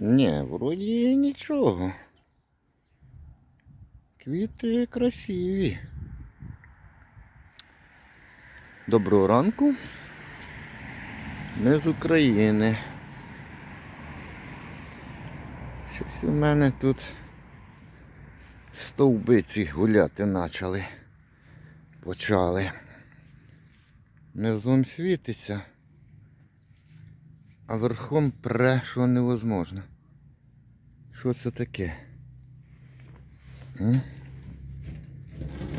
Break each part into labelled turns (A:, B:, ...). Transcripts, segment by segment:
A: Ні, вроді нічого. Квіти красиві. Доброго ранку. Ми з України. Щось у мене тут стовбиці гуляти почали. Почали. Низом світиться, а верхом пре, що невозможно. Що це таке?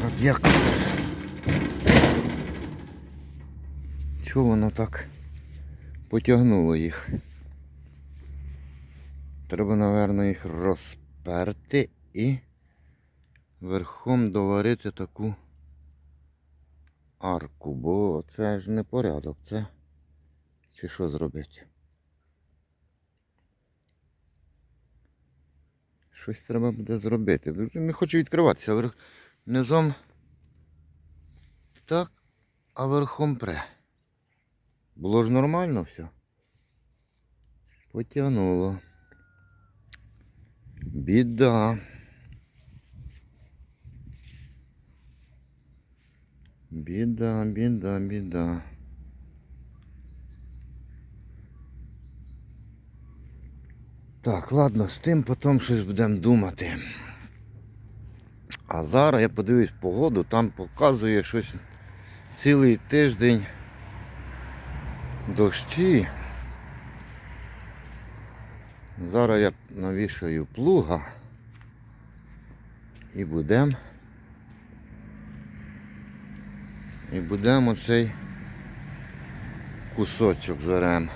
A: От як? Чого воно так потягнуло їх? Треба, напевно, їх розперти і верхом доварити таку арку, бо це ж не порядок, це чи що зробити? Щось треба буде зробити. Не хочу відкриватися. Низом так, а верхом пре. Було ж нормально все. Потягнуло. Біда. Біда, біда, біда. Так, ладно, з тим потім щось будемо думати. А зараз я подивлюсь погоду, там показує щось цілий тиждень дощі. Зараз я навішаю плуга і будемо і будемо цей кусочок зорем.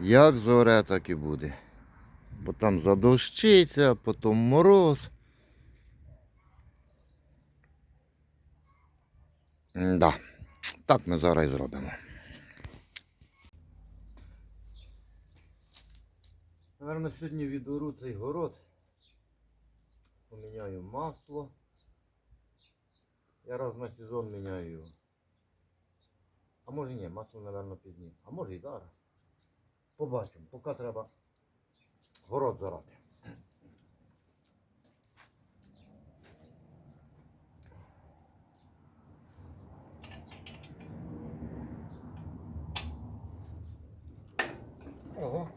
A: Як зоре, так і буде. Бо там задощиться, потім мороз. Да. Так ми зараз і зробимо. Наверно, сьогодні відору цей город. Поміняю масло. Я раз на сезон міняю його. А може ні, масло, напевно, пізніше. А може і зараз. Побачимо, поки треба город зарати. Ого.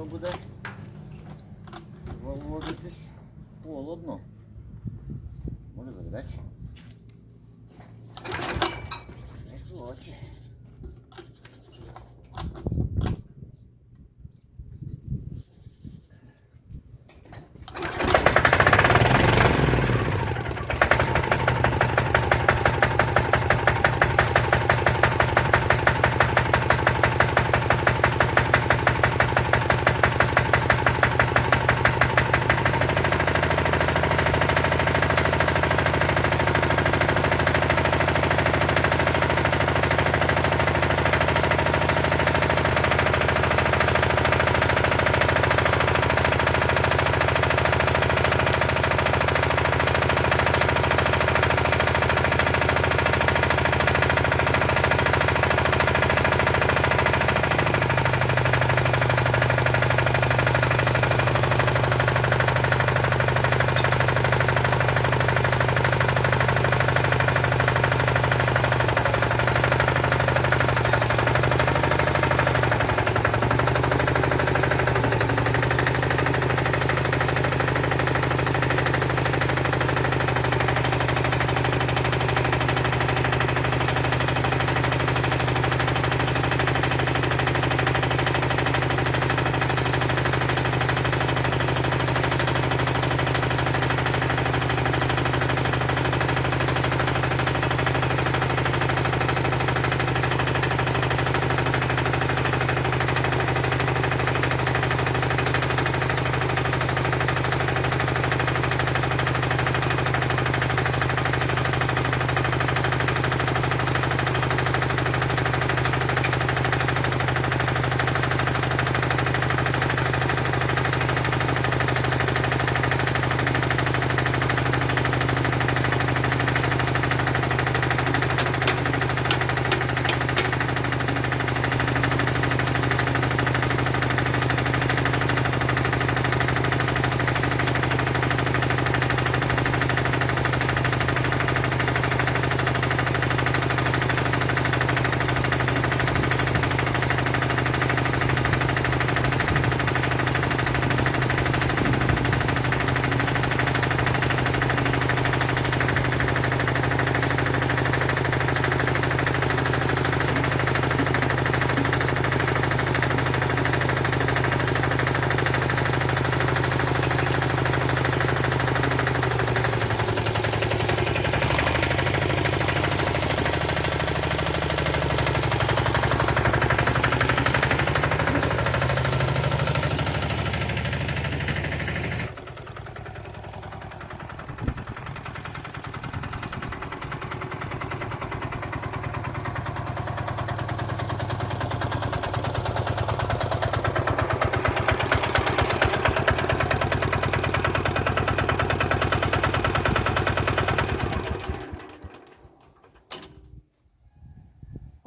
A: Трудно буде. Виводитись холодно.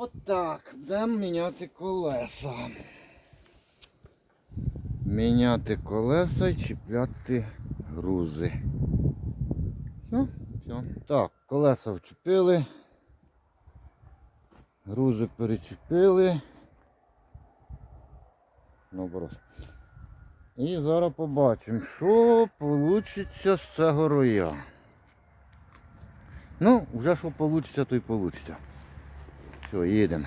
A: Так, будемо міняти колеса. Міняти колеса і чіпляти грузи. Все, все. Так, колеса вчепили. Грузи перечепили. Наоборот. І зараз побачимо, що вийде з цього роя. Ну, вже що вийде, то й вийде. Все, їдемо.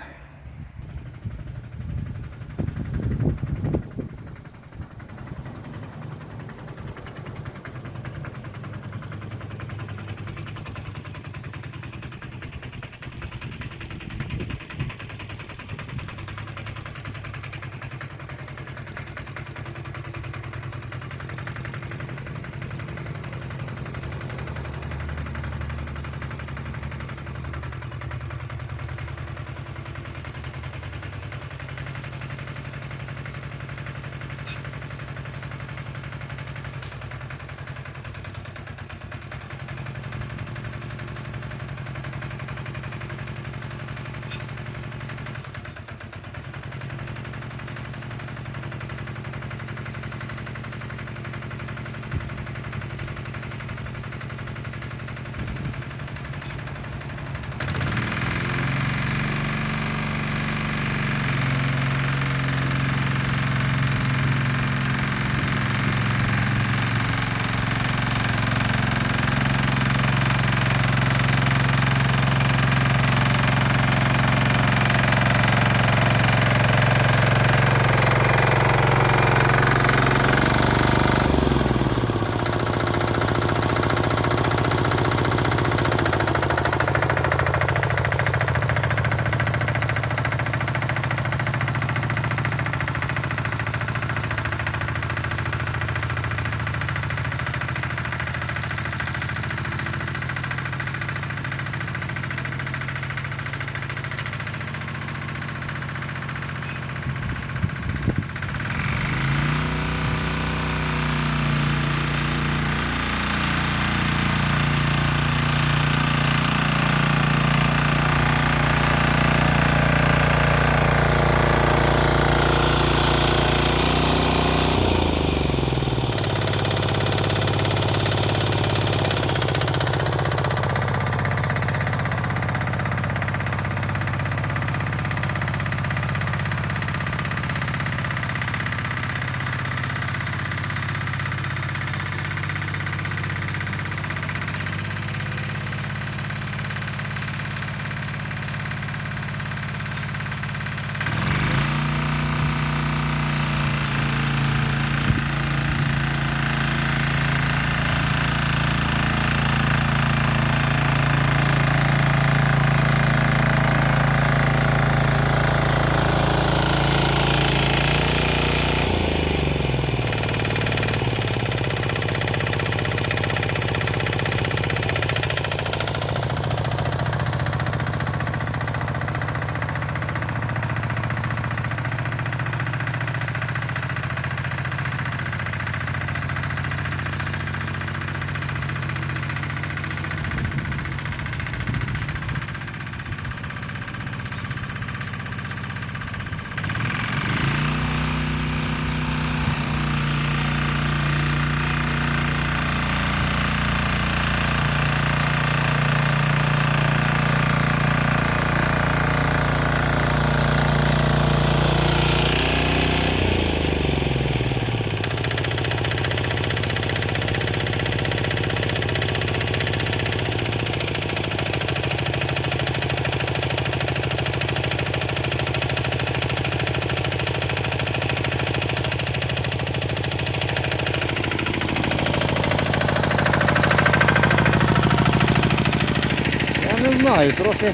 A: Знаю, трохи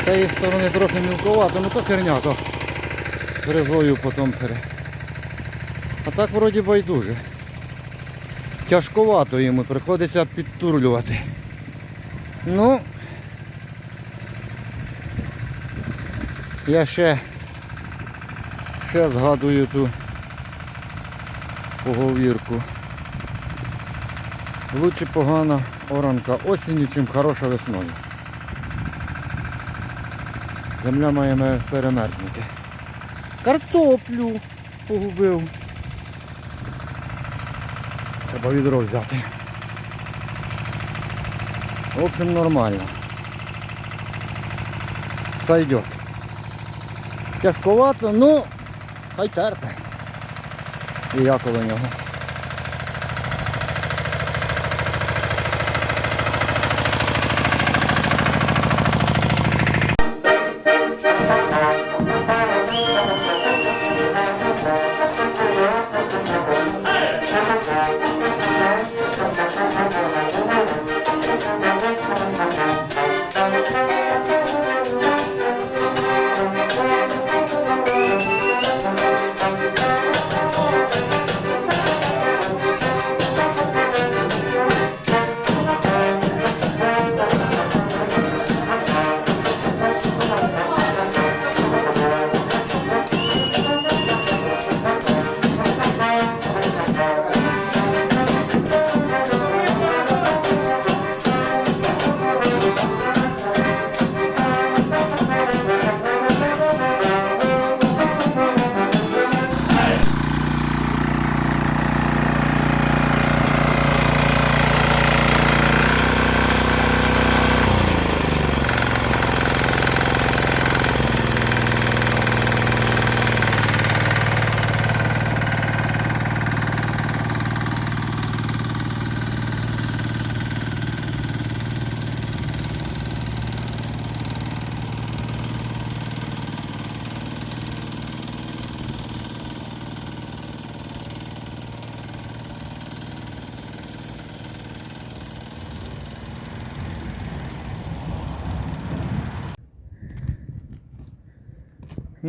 A: з цієї сторони трохи мілковато, ну то херня, то перезою потім пере. А так вроді байдуже. Тяжковато йому, приходиться підтурлювати. Ну я ще, ще згадую ту поговірку. Лучше погана оранка осінню, чим хороша весною. Земля має перемерзнути. Картоплю погубив. Треба відро взяти. В общем, нормально. Сойдет. Тяжковато, ну, хай терпе. І я коло нього.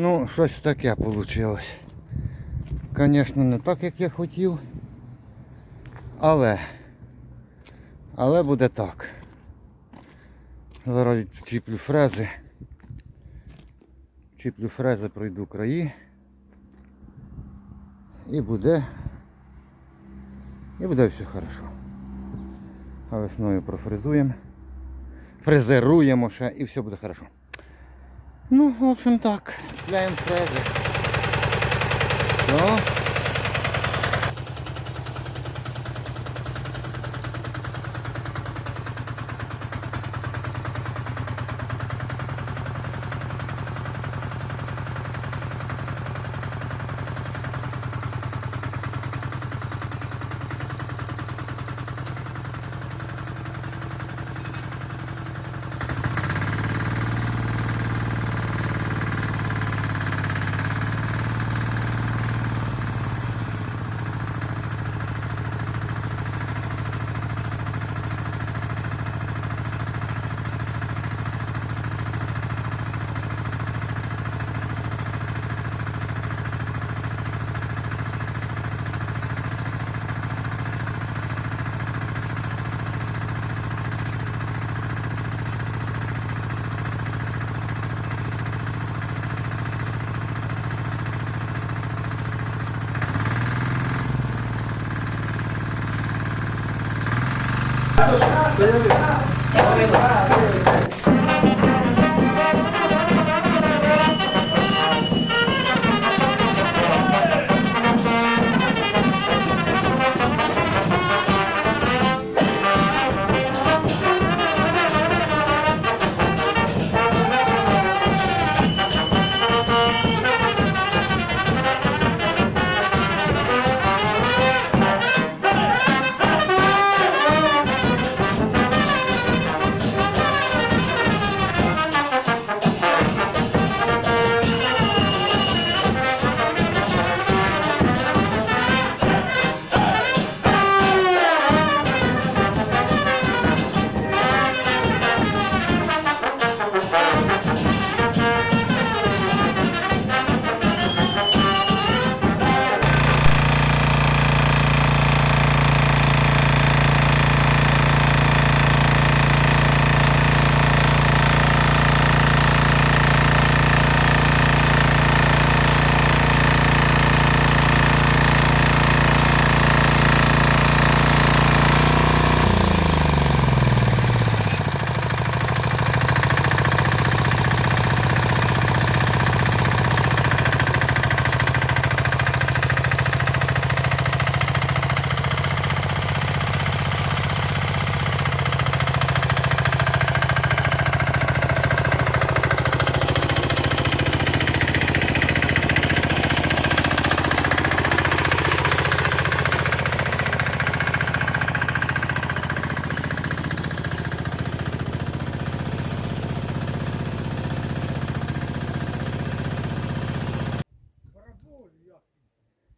A: Ну, щось таке вийшло. Звісно, не так, як я хотів. Але. Але буде так. Зараз чіплю фрези. Чіплю фрези, пройду краї. І буде. І буде все хорошо. А весною профрезуємо. Фрезеруємо ще і все буде хорошо. Ну, в общем так, чіпляємо фрези. Все.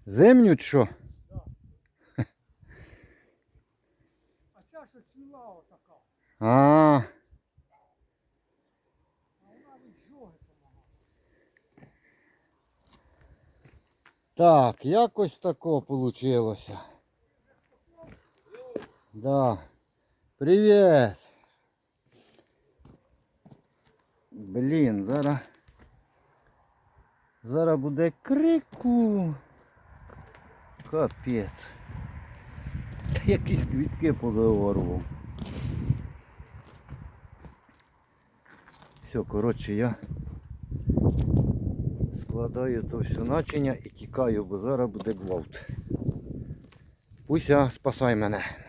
A: Зимню чи що?
B: А ця що цвіла отака,
A: А,
B: а вона від жоги помагає.
A: так, якось тако получилося. Да. Привіт. Блін, зараз. Зараз буде крику. Капець. Якісь квітки повиворував. Все, коротше, я складаю то все начиня і тікаю, бо зараз буде гвалт. Пуся, спасай мене.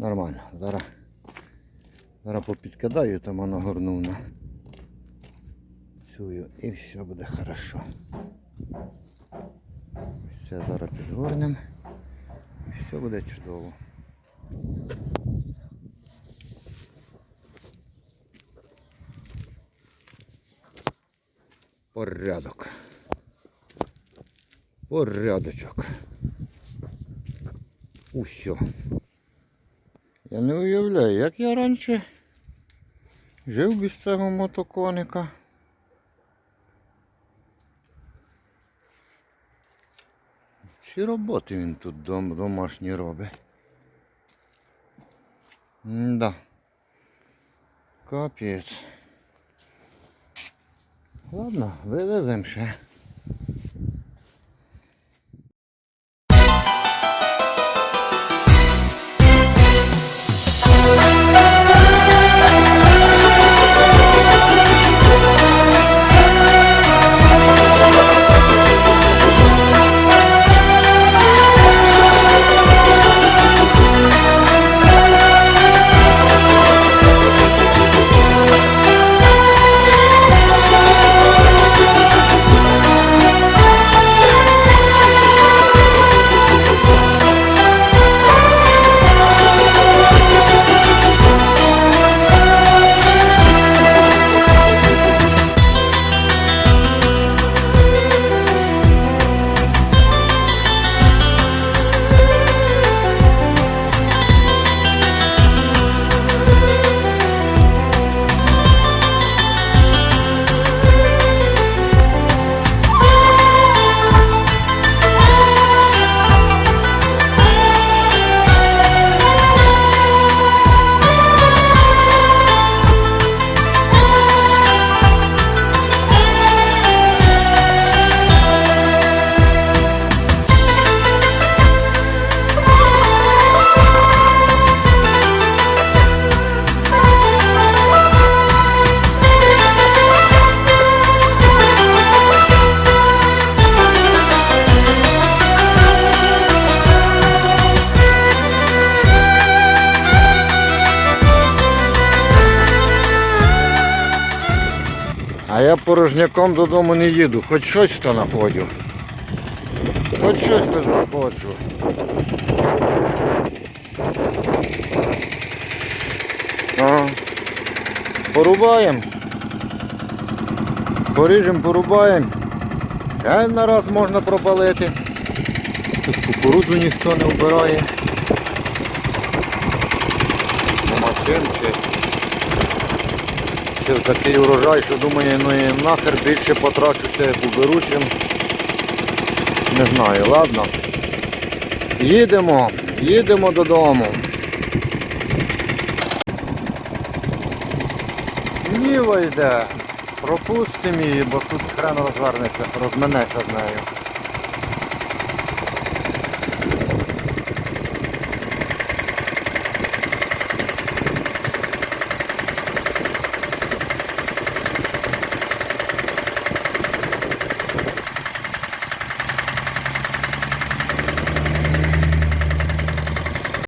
A: Нормально. Зараз. Зараз попідкидаю, там воно горнув на цю і все буде хорошо. Це зараз підгорнемо. І все буде чудово. Порядок. Порядочок. Усьо. Я не уявляю, як я раніше жив без цього мотоконика. Всі роботи він тут дом, домашні робить. Да. Капець. Ладно, вивеземо ще. Порожняком додому не їду, хоч щось то знаходжу. Хоч щось то знаходжу. Ага. Порубаємо. Поріжемо, порубаємо. Ще на раз можна пропалити. Тут кукурудзу ніхто не вбирає. Машин чи це такий урожай, що думаю, ну і нахер більше потрачу це як уберу, чим не знаю, ладно. Їдемо, їдемо додому. Ніва йде. Пропустимо її, бо тут хрен розвернеться, розминеться з нею.